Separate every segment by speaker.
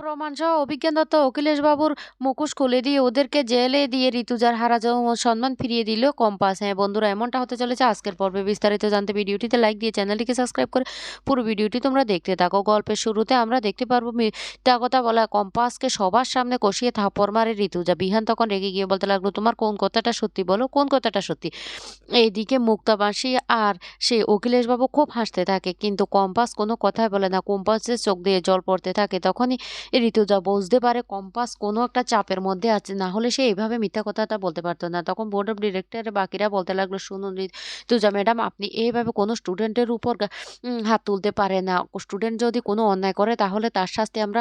Speaker 1: প্রমাণসহ অভিজ্ঞান দত্ত অখিলেশবাবুর মুখোশ খুলে দিয়ে ওদেরকে জেলে দিয়ে ঋতুজার হারা সম্মান ফিরিয়ে দিল কম্পাস। হ্যাঁ বন্ধুরা, এমনটা হতে চলেছে আজকের পর্বে। বিস্তারিত জানতে ভিডিওটিতে লাইক দিয়ে চ্যানেলটিকে সাবস্ক্রাইব করে পুরো ভিডিওটি তোমরা দেখতে থাকো। গল্পের শুরুতে আমরা দেখতে পারব মিথ্যা কথা বলা কম্পাসকে সবার সামনে কষিয়ে থাপড় মারে ঋতুজা। বিহান তখন রেগে গিয়ে বলতে লাগল, তোমার কোন কথাটা সত্যি বলো? কোন কথাটা সত্যি? এইদিকে মুক্তাবাসী আর সে অখিলেশবাবু খুব হাসতে থাকে, কিন্তু কম্পাস কোনো কথাই বলে না। কম্পাসের চোখ দিয়ে জল পড়তে থাকে। তখনই ঋতুজা বুঝতে পারে, কম্পাস কোনো একটা চাপের মধ্যে আছে, না হলে সে এইভাবে মিথ্যা কথাটা বলতে পারতো না। তখন বোর্ড অফ ডিরেক্টরের বাকিরা বলতে লাগল, শুনুন ঋতুজা ম্যাডাম আপনি এইভাবে কোনো স্টুডেন্টের উপর হাত তুলতে পারে না। স্টুডেন্ট যদি কোনো অন্যায় করে, তাহলে তার শাস্তি আমরা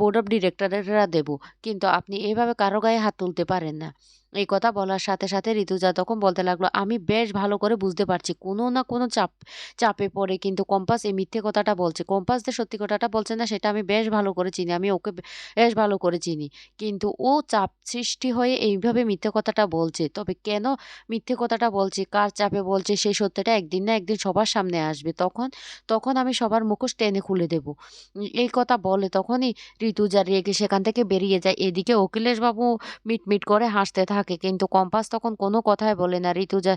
Speaker 1: বোর্ড অফ ডিরেক্টরেরা দেব। কিন্তু আপনি এইভাবে কারও গায়ে হাত তুলতে পারেন না। এই কথা বলার সাথে সাথে ঋতুজা তখন বলতে লাগল, আমি বেশ ভালো করে বুঝতে পারছি। কোনো না কোনো চাপ, চাপে পড়ে কিন্তু কম্পাস এই মিথ্যে কথাটা বলছে। কম্পাস যে সত্যি কথাটা বলছে না, সেটা আমি বেশ ভালো করে চিনি। আমি ওকে বেশ ভালো করে চিনি। কিন্তু ও চাপ সৃষ্টি হয়ে এইভাবে মিথ্যে কথাটা বলছে। তবে কেন মিথ্যে কথাটা বলছে? কার চাপে বলছে? সেই সত্যটা একদিন না একদিন সবার সামনে আসবে। তখন তখন আমি সবার মুখোশ টেনে খুলে দেব। এই কথা বলে তখনই ঋতুজা রেগে সেখান থেকে বেরিয়ে যায়। এদিকে অখিলেশবাবু মিটমিট করে হাসতে থাকে কিন্তু কম্পাস তখন কোনো কথাই বলে না। ঋতুজা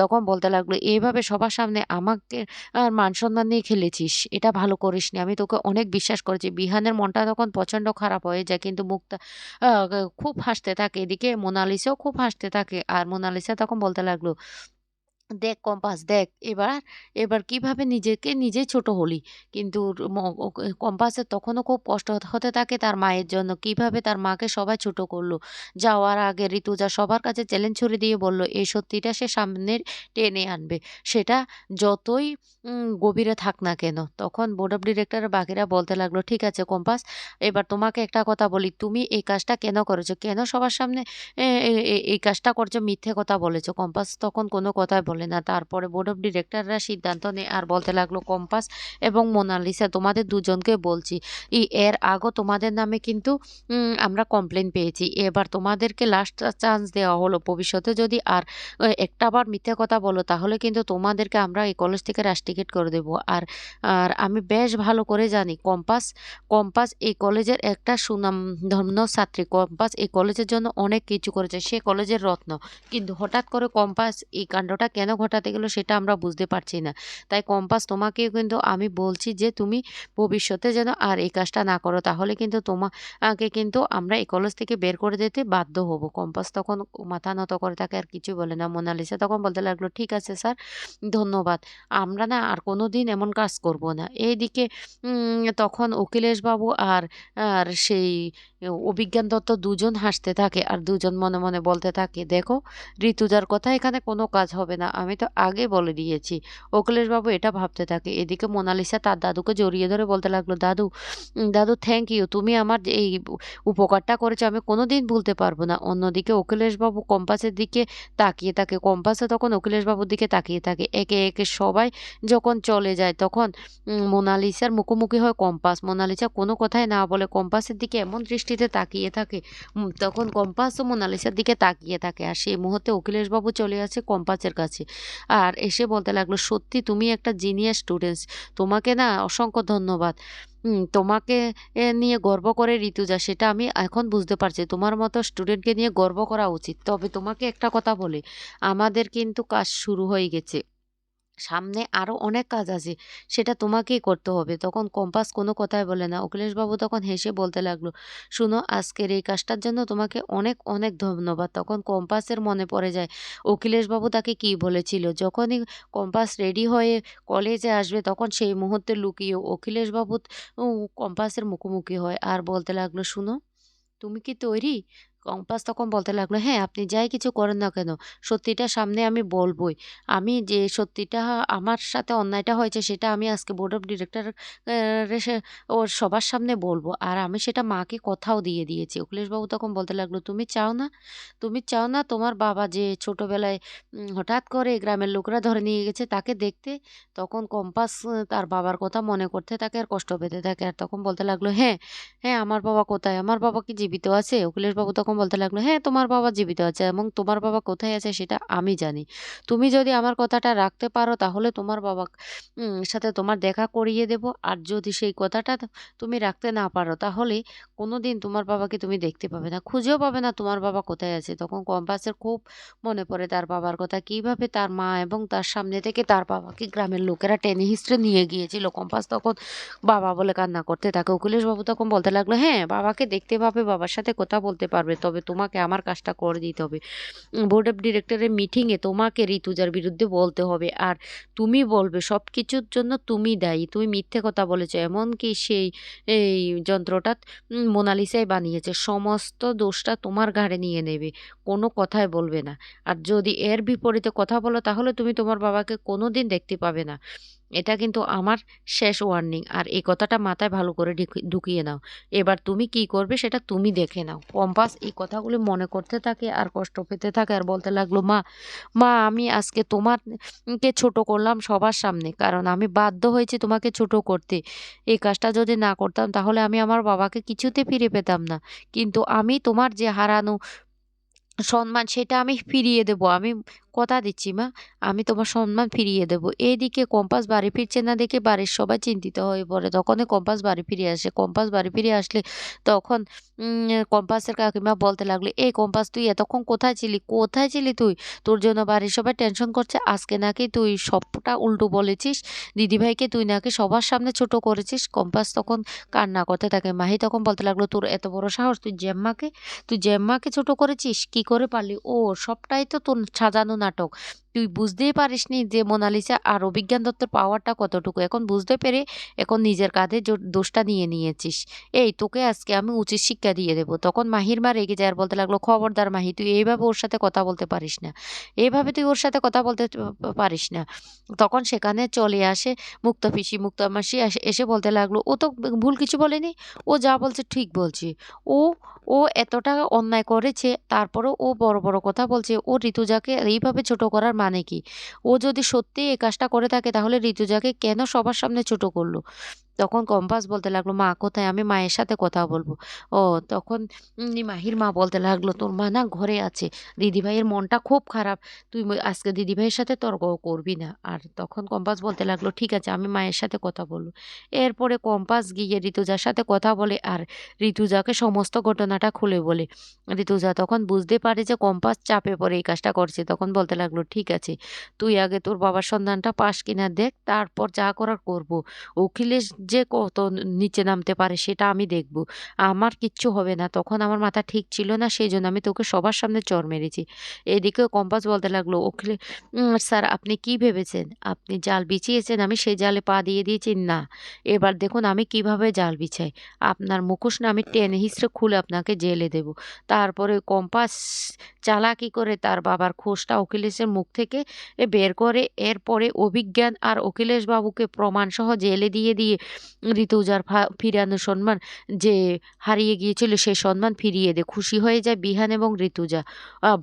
Speaker 1: তখন বলতে লাগল, এইভাবে সবার সামনে আমাকে আর মানসম্মান নিয়ে খেলেছিস, এটা ভালো করিসনি। আমি তোকে অনেক বিশ্বাস করেছি। বিহানের মনটা তখন প্রচণ্ড খারাপ হয়ে যায়, কিন্তু মুক্তা খুব হাসতে থাকে। এদিকে মোনালিসাও খুব হাসতে থাকে। আর মোনালিসা তখন বলতে লাগল দেখ কম্পাস, দেখ। এবার এবার কীভাবে নিজেকে নিজে ছোট হলি? কিন্তু কম্পাসের তখনও খুব কষ্ট হতে থাকে তার মায়ের জন্য। কীভাবে তার মাকে সবাই ছোট করল? যাওয়ার আগে ঋতুজা সবার কাছে চ্যালেঞ্জ ছুড়ে দিয়ে বলল, এই সত্যিটা সে সামনে টেনে আনবে। সেটা যতই গভীরে থাক না কেন। তখন বোর্ড অফ ডিরেক্টরের বাকিরা বলতে লাগল, ঠিক আছে কম্পাস, এবার তোমাকে একটা কথা বলি। তুমি এই কাজটা কেন করেছ? কেন সবার সামনে এই কাজটা করছ? মিথ্যে কথা বলেছ। কম্পাস তখন কোনো কথাই বলে না। তারপরে বোর্ড অফ ডিরেক্টররা সিদ্ধান্ত নেয় আর বলতে লাগল, কম্পাস এবং মোনালিসা, তোমাদের দুজনকে বলছি। ই, এর আগও তোমাদের নামে কিন্তু আমরা কমপ্লেন পেয়েছি। এবার তোমাদেরকে লাস্ট চান্স দেওয়া হলো। ভবিষ্যতে যদি আর একটা বার মিথ্যে কথা বলো, তাহলে কিন্তু তোমাদেরকে আমরা এই কলেজ থেকে রাস্টিকেট করে দেবো। আর আর আমি বেশ ভালো করে জানি, কম্পাস কম্পাস এই কলেজের একটা সুনাম ধন্য ছাত্রী। কম্পাস এই কলেজের জন্য অনেক কিছু করেছে। সে কলেজের রত্ন। কিন্তু হঠাৎ করে কম্পাস এই কাণ্ডটা কেন ঘটাতে গেলো সেটা আমরা বুঝতে পারছি না। তাই কম্পাস, তোমাকেও কিন্তু আমি বলছি যে, তুমি ভবিষ্যতে যেন আর এই কাজটা না করো, তাহলে কিন্তু তোমাকে কিন্তু আমরা এই কলেজ থেকে বের করে দিতে বাধ্য হব। কম্পাস তখন মাথা নত করে তাকে আর কিছু বলে না। মোনালিসা তখন বলতে লাগল, ঠিক আছে স্যার, ধন্যবাদ। আমরা না আর কোনো দিন এমন কাজ করব না। এইদিকে তখন অখিলেশবাবু আর আর সেই অভিজ্ঞান দত্ত দুজন হাসতে থাকে, আর দুজন মনে মনে বলতে থাকে, দেখো, ঋতুজার কথা এখানে কোনো কাজ হবে না। আমি তো আগে বলে দিয়েছি। অখিলেশবাবু এটা ভাবতে থাকে। এদিকে মোনালিসা তার দাদুকে জড়িয়ে ধরে বলতে লাগল, দাদু দাদু থ্যাংক ইউ তুমি আমার এই উপকারটা করেছ আমি কোনো দিন ভুলতে পারব না। অন্যদিকে অখিলেশবাবু কম্পাসের দিকে তাকিয়ে থাকে। কম্পাসে তখন অখিলেশবাবুর দিকে তাকিয়ে থাকে। একে একে সবাই যখন চলে যায়, তখন মোনালিসার মুখোমুখি হয় কম্পাস। মোনালিসা কোনো কথাই না বলে কম্পাসের দিকে এমন দৃষ্টিতে তাকিয়ে থাকে তখন কম্পাসও মোনালিসার দিকে তাকিয়ে থাকে। আর সেই মুহূর্তে অখিলেশবাবু চলে আসে কম্পাসের কাছে। আর এসে বলতে লাগল, সত্যি তুমি একটা জিনিয়াস স্টুডেন্টস তোমাকে না অসংখ্য ধন্যবাদ। তোমাকে নিয়ে গর্ব করে ঋতুজা, সেটা আমি এখন বুঝতে পারছি। তোমার মতো স্টুডেন্টকে নিয়ে গর্ব করা উচিত। তবে তোমাকে একটা কথা বলে, আমাদের কিন্তু কাজ শুরু হয়ে গেছে। সামনে আরও অনেক কাজ আছে, সেটা তোমাকেই করতে হবে। তখন কম্পাস কোনো কথাই বলে না। অখিলেশবাবু তখন হেসে বলতে লাগল, শুনো, আজকের এই কাজটার জন্য তোমাকে অনেক অনেক ধন্যবাদ। তখন কম্পাসের মনে পড়ে যায়, অখিলেশবাবু তাকে কি বলেছিল? যখনই কম্পাস রেডি হয়ে কলেজে আসবে, তখন সেই মুহূর্তে লুকিয়ে অখিলেশবাবু কম্পাসের মুখোমুখি হয় আর বলতে লাগল, শুনো, তুমি কি তৈরি? কম্পাস তখন বলতে লাগল হ্যাঁ আপনি যাই কিছু করেন না কেন, সত্যিটা সামনে আমি বলবই। আমি যে সত্যিটা আমার সাথে অন্যায়টা হয়েছে, সেটা আমি আজকে বোর্ড অফ ডিরেক্টর ওর সবার সামনে বলব। আর আমি সেটা মাকে কথাও দিয়ে দিয়েছি। অখিলেশবাবু তখন বলতে লাগল, তুমি চাও না? তুমি চাও না তোমার বাবা যে ছোটোবেলায় হঠাৎ করে গ্রামের লোকরা ধরে নিয়ে গেছে তাকে দেখতে? তখন কম্পাস তার বাবার কথা মনে করতে থাকে আর কষ্ট পেতে থাকে। আর তখন বলতে লাগল হ্যাঁ হ্যাঁ আমার বাবা কোথায়? আমার বাবা কি জীবিত আছে? অখিলেশবাবু তখন তখন বলতে লাগল হ্যাঁ তোমার বাবা জীবিত আছে এবং তোমার বাবা কোথায় আছে সেটা আমি জানি। তুমি যদি আমার কথাটা রাখতে পারো তাহলে তোমার বাবা সাথে তোমার দেখা করিয়ে দেব। আর যদি সেই কথাটা তুমি রাখতে না পারো তাহলে কোনো দিন তোমার বাবাকে তুমি দেখতে পাবে না, খুঁজেও পাবে না তোমার বাবা কোথায় আছে। তখন কম্পাসের খুব মনে পড়ে তার বাবার কথা, কীভাবে তার মা এবং তার সামনে থেকে তার বাবাকে গ্রামের লোকেরা টেনে হিস্ট্রে নিয়ে গিয়েছিল। কম্পাস তখন বাবা বলে কান্না করতে থাকে। অখিলেশ বাবু তখন বলতে লাগল হ্যাঁ বাবাকে দেখতে পাবে, বাবার সাথে কথা বলতে পারবে। তবে তোমাকে আমার কাজটা করে দিতে হবে। বোর্ড অফ ডিরেক্টরের মিটিংয়ে তোমাকে ঋতুজার বিরুদ্ধে বলতে হবে। আর তুমি বলবে সব কিছুর জন্য তুমি দায়ী। তুমি মিথ্যে কথা বলেছ, এমনকি সেই, এই যন্ত্রটা মোনালিসাই বানিয়েছে। সমস্ত দোষটা তোমার ঘাড়ে নিয়ে নেবে, কোনো কথাই বলবে না। আর যদি এর বিপরীতে কথা বলো, তাহলে তুমি তোমার বাবাকে কোনো দিন দেখতে পাবে না। এটা কিন্তু আমার শেষ ওয়ার্নিং আর এই কথাটা মাথায় ভালো করে ঢুকি- ঢুকিয়ে নাও। এবার তুমি কি করবে সেটা তুমি দেখে নাও। কম্পাস এই কথাগুলি মনে করতে থাকে আর কষ্ট পেতে থাকে আর বলতে লাগল, মা মা, আমি আজকে তোমার কে ছোট করলাম সবার সামনে। কারণ আমি বাধ্য হয়েছি তোমাকে ছোট করতে। এই কাজটা যদি না করতাম তাহলে আমি আমার বাবাকে কিছুতে ফিরে পেতাম না। কিন্তু আমি তোমার যে হারানো সম্মান সেটা আমি ফিরিয়ে দেব। আমি কথা দিচ্ছি, মা। আমি তোমার সম্মান ফিরিয়ে দেবো। এইদিকে কম্পাস বাড়ি ফিরছে না দেখে বাড়ির সবাই চিন্তিত হয়ে পড়ে। তখনই কম্পাস বাড়ি ফিরে আসে। কম্পাস বাড়ি ফিরে আসলে তখন কম্পাসের কাকিমা বলতে লাগল, এই কম্পাস, তুই এতক্ষণ কোথায় ছিলি? কোথায় ছিলি তুই? তোর জন্য বাড়ির সবাই টেনশন করছে। আজকে নাকি তুই সবটা উল্টো বলেছিস? দিদিভাইকে তুই নাকি সবার সামনে ছোট করেছিস? কম্পাস তখন কান্না করতে থাকে। মাহি তখন বলতে লাগল, তোর এত বড় সাহস, তুই জেম্মাকে তুই জেম্মাকে ছোট করেছিস? কি করে পারলি? ও, সবটাই তো তোর সাজানো नाटक. তুই বুঝতেই পারিসনি যে মোনালিসা আর অভিজ্ঞান দত্তের পাওয়ারটা কতটুকু। এখন বুঝতে পেরে এখন নিজের কাঁধে দোষটা নিয়ে নিয়েছিস। এই তোকে আজকে আমি উচিত শিক্ষা দিয়ে দেবো। তখন মাহির মা রেগে যায় আর বলতে লাগল, খবরদার মাহি, তুই এইভাবে ওর সাথে কথা বলতে পারিস না। এইভাবে তুই ওর সাথে কথা বলতে পারিস না। তখন সেখানে চলে আসে মুক্ত পিসি। মুক্ত মাসি এসে এসে বলতে লাগল, ও তো ভুল কিছু বলেনি। ও যা বলছে ঠিক বলছে। ও ও এতটা অন্যায় করেছে, তারপরেও ও বড় বড় কথা বলছে। ও ঋতুজাকে এইভাবে ছোট করার মানে কি? ও যদি সত্যিই এ কাজটা করে থাকে, তাহলে ঋতুজাকে কেন সবার সামনে ছোট করল? তখন কম্পাস বলতে লাগল, মা, কোথায়? আমি মায়ের সাথে কথা বলব। ও তখন মাহির মা বলতে লাগল, তোর মা না ঘরে আছে। দিদিভাইয়ের মনটা খুব খারাপ। তুই আজকে দিদিভাইয়ের সাথে তর্ক করবি না। আর তখন কম্পাস বলতে লাগল, ঠিক আছে, আমি মায়ের সাথে কথা বলব। এরপরে কম্পাস গিয়ে ঋতুজার সাথে কথা বলে আর ঋতুজাকে সমস্ত ঘটনাটা খুলে বলে। ঋতুজা তখন বুঝতে পারে যে কম্পাস চাপে পড়ে এই কাজটা করছে। তখন বলতে লাগল, ঠিক আছে, তুই আগে তোর বাবার সন্ধানটা পাস কিনা দেখ, তারপর যা করার করব। অখিলেশ যে কত নিচে নামতে পারে সেটা আমি দেখব। আমার কিচ্ছু হবে না। তখন আমার মাথা ঠিক ছিল না সেই জন্য আমি তোকে সবার সামনে চর মেরেছি। এদিকে কম্পাস বলতে লাগল "উম, স্যার আপনি কি ভেবেছেন? আপনি জাল বিছিয়েছেন আমি সেই জালে পা দিয়ে দিয়েছি? না। এবার দেখুন আমি কীভাবে জাল বিছাই। আপনার মুখোশ না আমি টেনে হিসড়ে খুলে আপনাকে জেলে দেব। তারপরে কম্পাস চালাকি করে তার বাবার খোঁজটা অখিলেশের মুখ থেকে বের করে। এরপরে অভিজ্ঞান আর অখিলেশ বাবুকে প্রমাণসহ জেলে দিয়ে দিয়ে ঋতুজার ফিরানো সম্মান যে হারিয়ে গিয়েছিল সে সম্মান ফিরিয়ে দে। খুশি হয়ে যায় বিহান এবং ঋতুজা।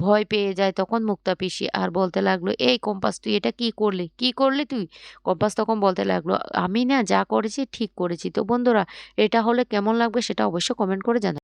Speaker 1: ভয় পেয়ে যায় তখন মুক্তা পিসি। আর বলতে লাগল, এই কম্পাস, তুই এটা কি করলি? কি করলি তুই? কম্পাস তখন বলতে লাগল, আমি না যা করেছি ঠিক করেছি। তো বন্ধুরা, এটা হলে কেমন লাগবে সেটা অবশ্য কমেন্ট করে জানাবেন